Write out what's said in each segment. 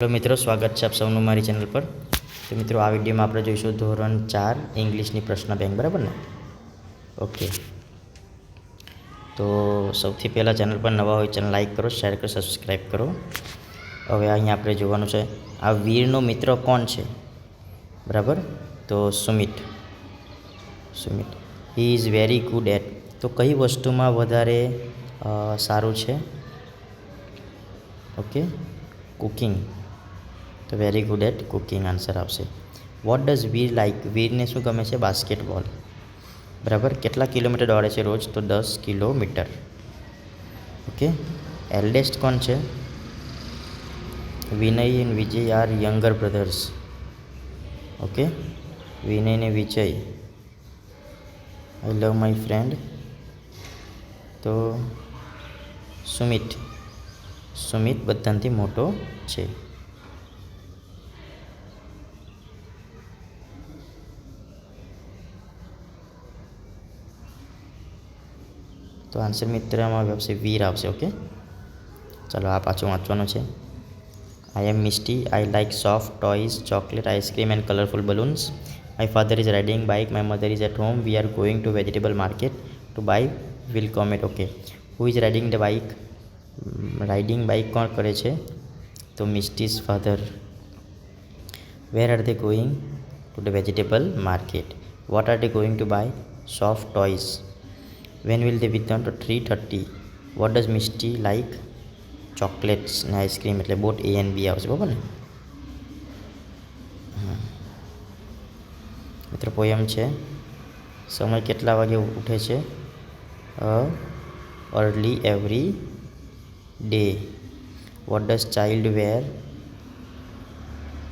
Hello મિત્રો, સ્વાગત છે આપ સૌનું મારી ચેનલ પર. તો મિત્રો, આ વિડીયોમાં આપણે જોઈશું ધોરણ ચાર ઇંગ્લિશની પ્રશ્ન બેંક, બરાબર ને? ઓકે. તો સૌથી પહેલાં ચેનલ પર નવા હોય ચેનલ લાઇક કરો, શેર કરો સબસ્ક્રાઈબ કરો. હવે અહીંયા આપણે જોવાનું છે, આ વીરનો મિત્ર કોણ છે? બરાબર? તો Sumit. Sumit. He is very good at તો કઈ વસ્તુમાં વધારે સારું છે? ઓકે. કુકિંગ તો very good at cooking answer આવશે. વોટ ડઝ વીર લાઈક વીરને શું ગમે છે? બાસ્કેટબોલ બરાબર? કેટલા કિલોમીટર દોડે છે રોજ? તો દસ કિલોમીટર. ઓકે એલ્ડેસ્ટ કોણ છે? Vinay and Vijay are younger brothers okay Vinay ને Vijay. I love my friend તો સુમિત. સુમિત બધાથી મોટો છે. તો આન્સર મિત્રમાં આવશે વીર આવશે ઓકે ચાલો આ પાછું વાંચવાનું છે I am Misty I like soft toys chocolate ice cream and colourful balloons my father is riding bike my mother is at home we are going to vegetable market to buy will come at okay who is riding the bike riding bike કોણ કરે છે તો Misty's father where are they going to the vegetable market what are they going to buy soft toys when will they return to three thirty what does Misty chocolates ને ice cream એટલે boat A and B આવશે, બરાબર ને. મિત્રો poem છે. સમય કેટલા વાગે ઉઠે છે? Early every day what does child wear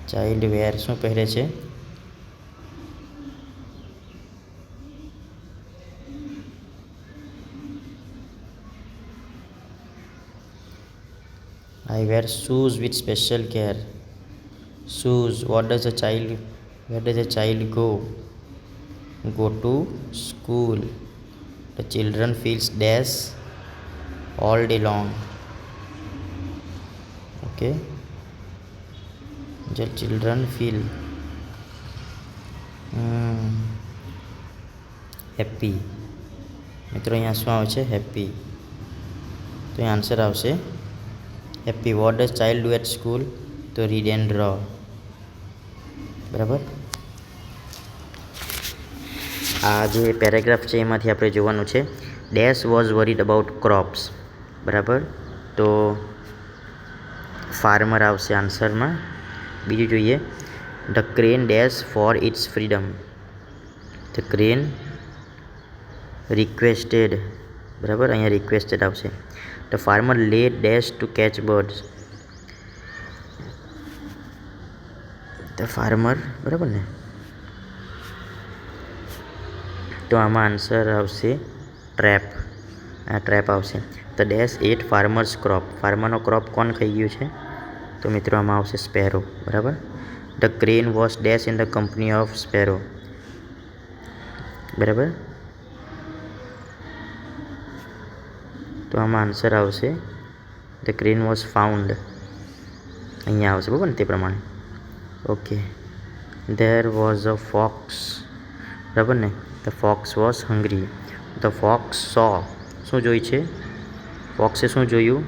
child wear શું પહેરે છે? I wear shoes with special care. Shoes. What does a child? Where does a child go? Go to school. The children feels dash all day long. Okay. The children feel um, happy. મિત્રો અહીંયા શું આવશે happy તો અહીં answer આવશે happy what does child at school તો read and બરાબર? આ જે પેરેગ્રાફ છે એમાંથી આપણે જોવાનું છે. Dash was worried about crops બરાબર? તો ફાર્મર આવશે આન્સરમાં બીજું જોઈએ. The crane dash for its freedom the crane requested બરાબર? અહીંયા રિક્વેસ્ટેડ આવશે. The farmer lay dash to catch birds the farmer બરાબર ને? તો આમાં આન્સર આવશે ટ્રેપ આ ટ્રેપ આવશે. તો ડેશ એટ ફાર્મર્સ ક્રોપ ફાર્મરનો ક્રોપ કોણ ખાઈ ગયું છે? તો મિત્રો, આમાં આવશે સ્પેરો બરાબર? The crane was dash in the company of sparrow બરાબર? તો આમાં આન્સર આવશે. ધ ક્રેન વોઝ ફાઉન્ડ અહીંયા આવશે, બરાબર ને તે પ્રમાણે. Okay there was a fox બરાબર ને? The fox was hungry the fox so શું જોઈ છે? ફોક્સે શું જોયું?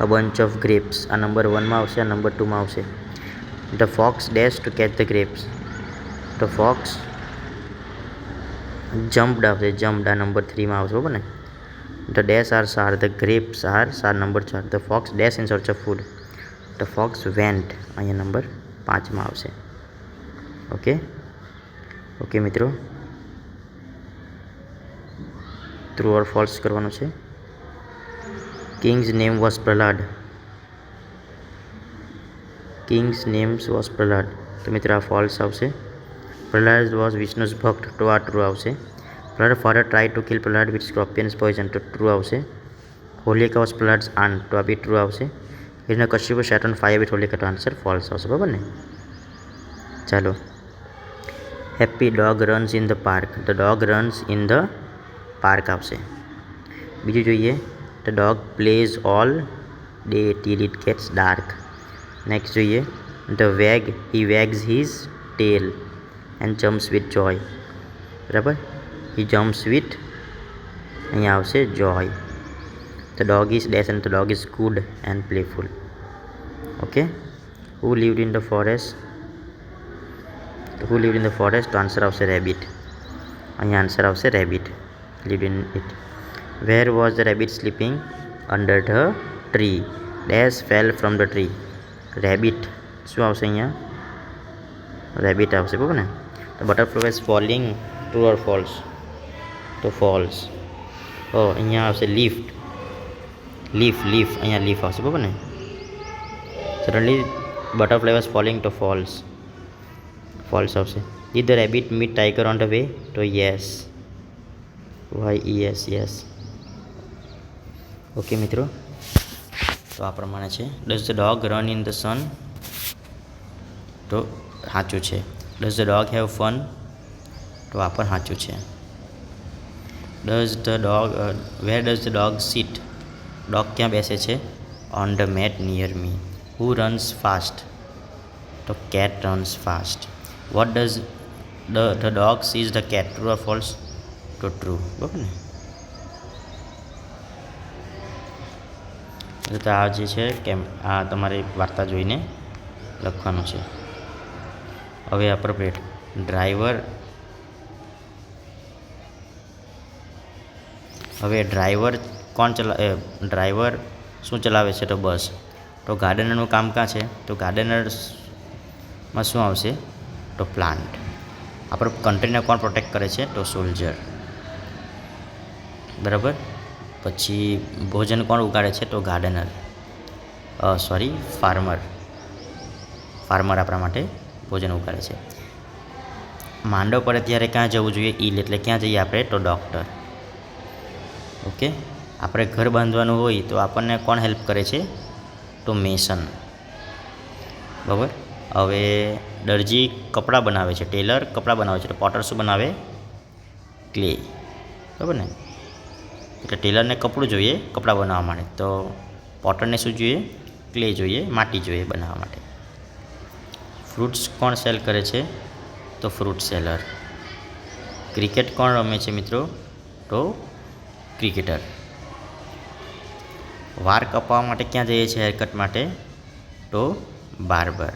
અ બંચ ઓફ ગ્રેપ્સ આ નંબર વનમાં આવશે, આ નંબર ટુમાં આવશે. The fox dash to catch the grapes the fox jumped આવશે, જમ્પડ આ નંબર થ્રીમાં આવશે બરાબર ને? The dash are sour the grapes are sour number ચાર. The fox dash in search of food the fox went અહીંયા number પાંચમાં આવશે. ઓકે ઓકે મિત્રો. ટ્રુ ઓર ફોલ્સ કરવાનું છે? King's name was Prahlad king's names was Prahlad તો મિત્રો, આ ફોલ્સ આવશે. પ્રહલાદ વોઝ વિષ્ણુસ ભક્ત તો આ ટ્રુ આવશે Prahlad father try to kill Prahlad with scorpions poison તો ટ્રુ આવશે હોલિકા વોઝ પ્રહલાદ્સ આન તો આ બી ટ્રુ આવશે એટલે Kashyap set on fire with Holika તો આન્સર ફોલ્સ આવશે બરાબર ને ચાલો happy dog runs in the park the dog runs in the park આવશે બીજું જોઈએ the dog plays all day till it gets dark next જોઈએ the wag he wags his tail and jumps with joy બરાબર? He jumps with અહીંયા આવશે joy the dog is dash and the dog is good and playful okay who lived in the forest who lived in the forest તો answer આવશે rabbit અહીંયા answer આવશે rabbit lived in it where was the rabbit sleeping under the tree dash fell from the tree rabbit શું આવશે અહીંયા? Rabbit આવશે, બરાબર ને? Butterfly is falling true or false તો ફોલ્સ ઓ અહીંયા આવશે લિફ્ટ લીફ લીફ અહીંયા લીફ આવશે, બરાબર ને? Suddenly butterfly was falling true false false આવશે. ઇ the rabbit meet tiger on the way તો yes why yes yes okay મિત્રો. તો આ પ્રમાણે છે. Does the dog run in the sun તો સાચું છે. Does the dog have fun તો આ પણ સાચું છે. Does the dog where does the dog sit dog ક્યાં બેસે છે? On the mat near me who runs fast તો cat runs fast what does the the dog sees the cat true or false તો true બરાબર ને? તો આ જે છે, કેમ આ તમારે વાર્તા જોઈને લખવાનું છે. હવે અપ્રોપ્રિએટ ડ્રાઈવર હવે ડ્રાઈવર કોણ ચલા ડ્રાઈવર શું ચલાવે છે તો બસ. તો ગાર્ડનરનું કામ કાં છે? તો ગાર્ડનર્સમાં શું આવશે? તો પ્લાન્ટ આપણો કન્ટ્રીને કોણ પ્રોટેક્ટ કરે છે? તો સોલ્જર બરાબર? પછી ભોજન કોણ ઉગાડે છે? તો ગાર્ડનર સોરી ફાર્મર ફાર્મર આપણા માટે ભોજન ઉગાડે છે. માંડો પડે ત્યારે ક્યાં જવું જોઈએ? ઈલ એટલે ક્યાં જઈએ આપણે? તો ડૉક્ટર ઓકે આપણે ઘર બાંધવાનું હોય તો આપણને કોણ હેલ્પ કરે છે? તો મેસન. બરાબર? હવે દરજી કપડાં બનાવે છે. ટેલર કપડાં બનાવે છે. તો પોટર શું બનાવે? ક્લે. બરાબર ને? એટલે ટેલરને કપડું જોઈએ, કપડાં બનાવવા માટે. તો પોટરને શું જોઈએ? ક્લે જોઈએ, માટી જોઈએ બનાવવા માટે. ફ્રૂટ્સ કોણ સેલ કરે છે? તો ફ્રૂટ સેલર. ક્રિકેટ કોણ રમે છે મિત્રો? તો ક્રિકેટર. વાર કપાવવા માટે ક્યાં જઈએ છીએ હેરકટ માટે? તો બાર્બર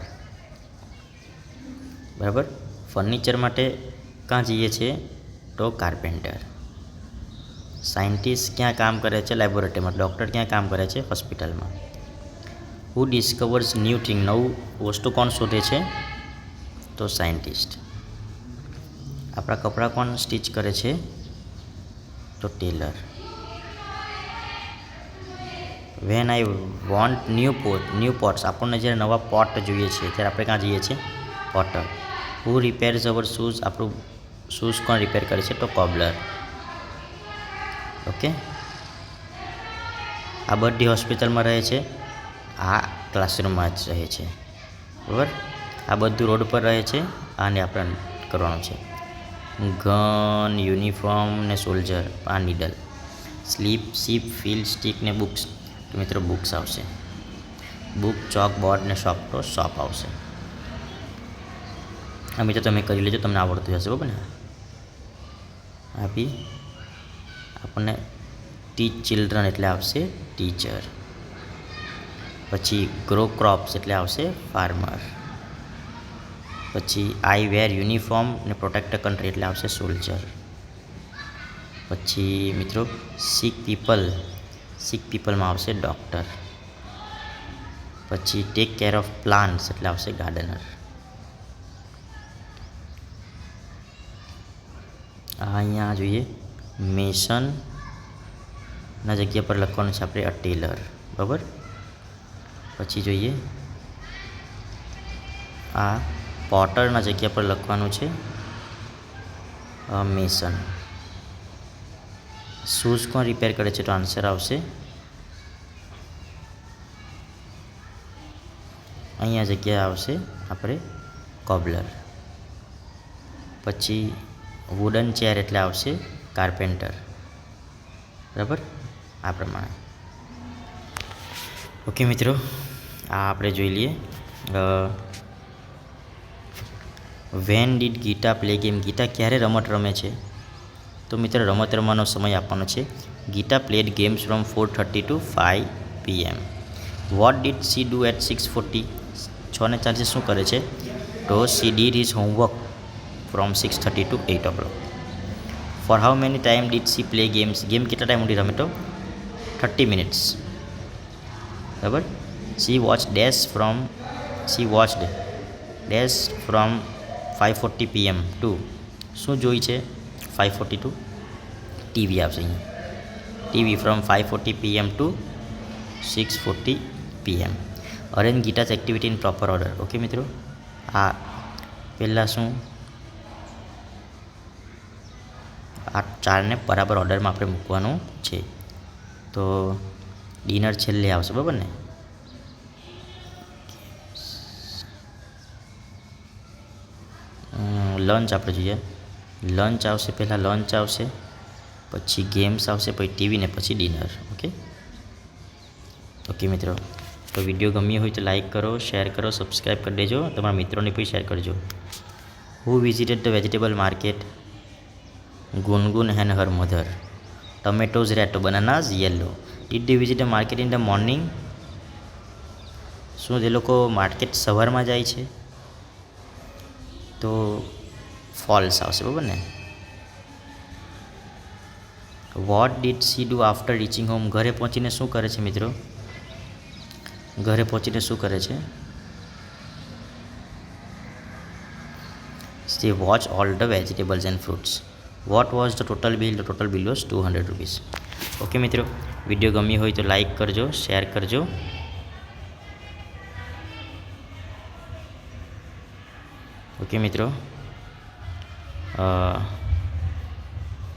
બરાબર? ફર્નિચર માટે ક્યાં જઈએ છીએ? તો કાર્પેન્ટર સાયન્ટિસ્ટ ક્યાં કામ કરે છે? લેબોરેટરીમાં ડૉક્ટર ક્યાં કામ કરે છે? હોસ્પિટલમાં હુ ડિસ્કવર્સ ન્યૂ થિંગ નવું વસ્તુ કોણ શોધે છે? તો સાયન્ટિસ્ટ આપણા કપડાં કોણ સ્ટિચ કરે છે? તો tailor when I want new pot new pots આપણને જ્યારે નવા પોટ જોઈએ છે, ત્યારે આપણે ક્યાં જઈએ છીએ? Potter who repairs our shoes આપણું શૂઝ કોણ રિપેર કરે છે? તો કોબલર ઓકે આ બધી હોસ્પિટલમાં રહે છે. આ ક્લાસરૂમમાં જ રહે છે. બરાબર? આ બધું રોડ પર રહે છે. આને આપણે કરવાનું છે. ગન યુનિફોર્મ ને સોલ્જર, આ needle. Sleep, sheep, field, stick ને બુક્સ. તો મિત્રો બુક્સ આવશે. બુક, ચોક, બોર્ડ ને શોપ તો શોપ આવશે. આ મિત્રો, તમે કરી લેજો. તમને આવડતું જશે બરાબર ને? આપી. આપણને ટીચ ચિલ્ડ્રન એટલે આવશે ટીચર. પછી ગ્રો ક્રોપ્સ એટલે આવશે ફાર્મર પછી આઈ વેર યુનિફોર્મ ને પ્રોટેક્ટ કન્ટ્રી એટલે આવશે સોલ્જર પછી મિત્રો સિક પીપલ સિક પીપલમાં આવશે ડૉક્ટર પછી ટેક કેર ઓફ પ્લાન્ટ્સ એટલે આવશે ગાર્ડનર અહીંયા જોઈએ મેસન ના જગ્યા પર લખવાનું છે આપણે અ ટેલર બરાબર? પછી જોઈએ. આ પોટરના જગ્યા પર લખવાનું છે મેસન. શૂઝ કોણ રિપેર કરે છે તો આન્સર આવશે. અહીંયા જગ્યા આવશે આપણે કોબલર. પછી વુડન ચેર એટલે આવશે કાર્પેન્ટર બરાબર? આ પ્રમાણે. ઓકે મિત્રો આ આપણે જોઈ લઈએ. When did Geeta play game Geeta ક્યારે રમત રમે છે? તો મિત્ર, રમત રમવાનો સમય આપવાનો છે. Geeta played games from four thirty to five PM what did she do at six forty છ ને ચાલીસે શું કરે છે? તો she did is homework from six thirty to eight o'clock for how many time did she play games game કેટલા time સુધી રમે તો? થર્ટી મિનિટ્સ બરાબર? She watched dash from she watched from five forty PM to શું જોઈ છે? Forty two TV આવશે અહીંયા. TV from five forty PM to six forty PM arrange Geeta's activity in proper order okay મિત્રો? આ પહેલાં શું? આ ચારને બરાબર ઓર્ડરમાં આપણે મૂકવાનું છે. તો ડિનર છેલ્લે આવશે, બરાબર ને? લંચ આપણે જોઈએ. લંચ આવશે પહેલાં લંચ આવશે, પછી ગેમ્સ આવશે, પછી ટીવી ને પછી ડિનર ઓકે ઓકે મિત્રો, તો વીડિયો ગમ્યો હોય તો લાઈક કરો શેર કરો સબસ્ક્રાઈબ કરી દેજો. તમારા મિત્રોને પણ શેર કરજો. Who visited the vegetable market Gungun hand her mother tomatoes red bananas yellow did she visit the market in the morning શું તે લોકો માર્કેટ સવારમાં જાય છે? તો ફોલ્સ આવશે, બરાબર ને? What did she do after reaching home ઘરે પહોંચીને શું કરે છે મિત્રો? ઘરે પહોંચીને શું કરે છે? They watch all the vegetables and fruits. What was the total bill the total bill was two hundred rupees okay મિત્રો વીડિયો ગમ્યો હોય તો લાઈક કરજો શેર કરજો. ઓકે મિત્રો.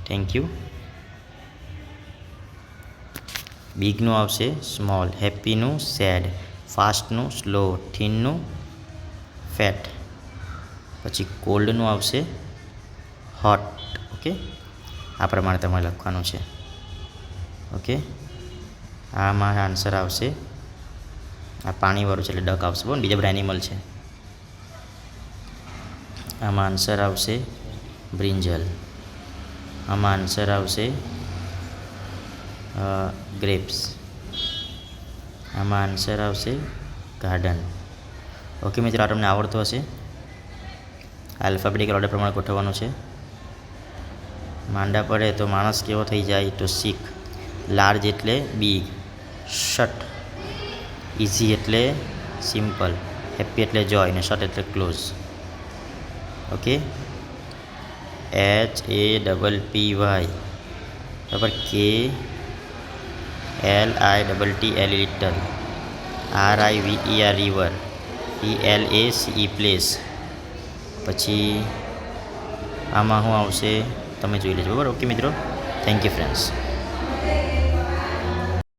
થેન્ક યુ બિગનું આવશે સ્મોલ હેપીનું સેડ ફાસ્ટનું સ્લો થીનનું ફેટ પછી કોલ્ડનું આવશે હોટ ઓકે આ પ્રમાણે તમારે લખવાનું છે. ઓકે આમાં આન્સર આવશે. આ પાણીવાળું છે એટલે ડક આવશે. બોલ બીજા બધા એનિમલ છે. આમાં આન્સર આવશે બ્રિંજલ. આમાં આન્સર આવશે ગ્રેપ્સ આમાં આન્સર આવશે ગાર્ડન ઓકે મિત્રો, આ તમને આવડતું હશે. આલ્ફાબેટિકલ ઓર્ડર પ્રમાણે ગોઠવવાનું છે. માંડા પડે તો માણસ કેવો થઈ જાય તો શીખ. લાર્જ એટલે બિગ શટ ઇઝી એટલે સિમ્પલ હેપી એટલે જોય અને શટ એટલે close okay H A double P Y બરાબર કે L I double T L little R I V E R river E L A C place પછી આમાં શું આવશે, તમે જોઈ લેજો. બરાબર? ઓકે મિત્રો. Thank you friends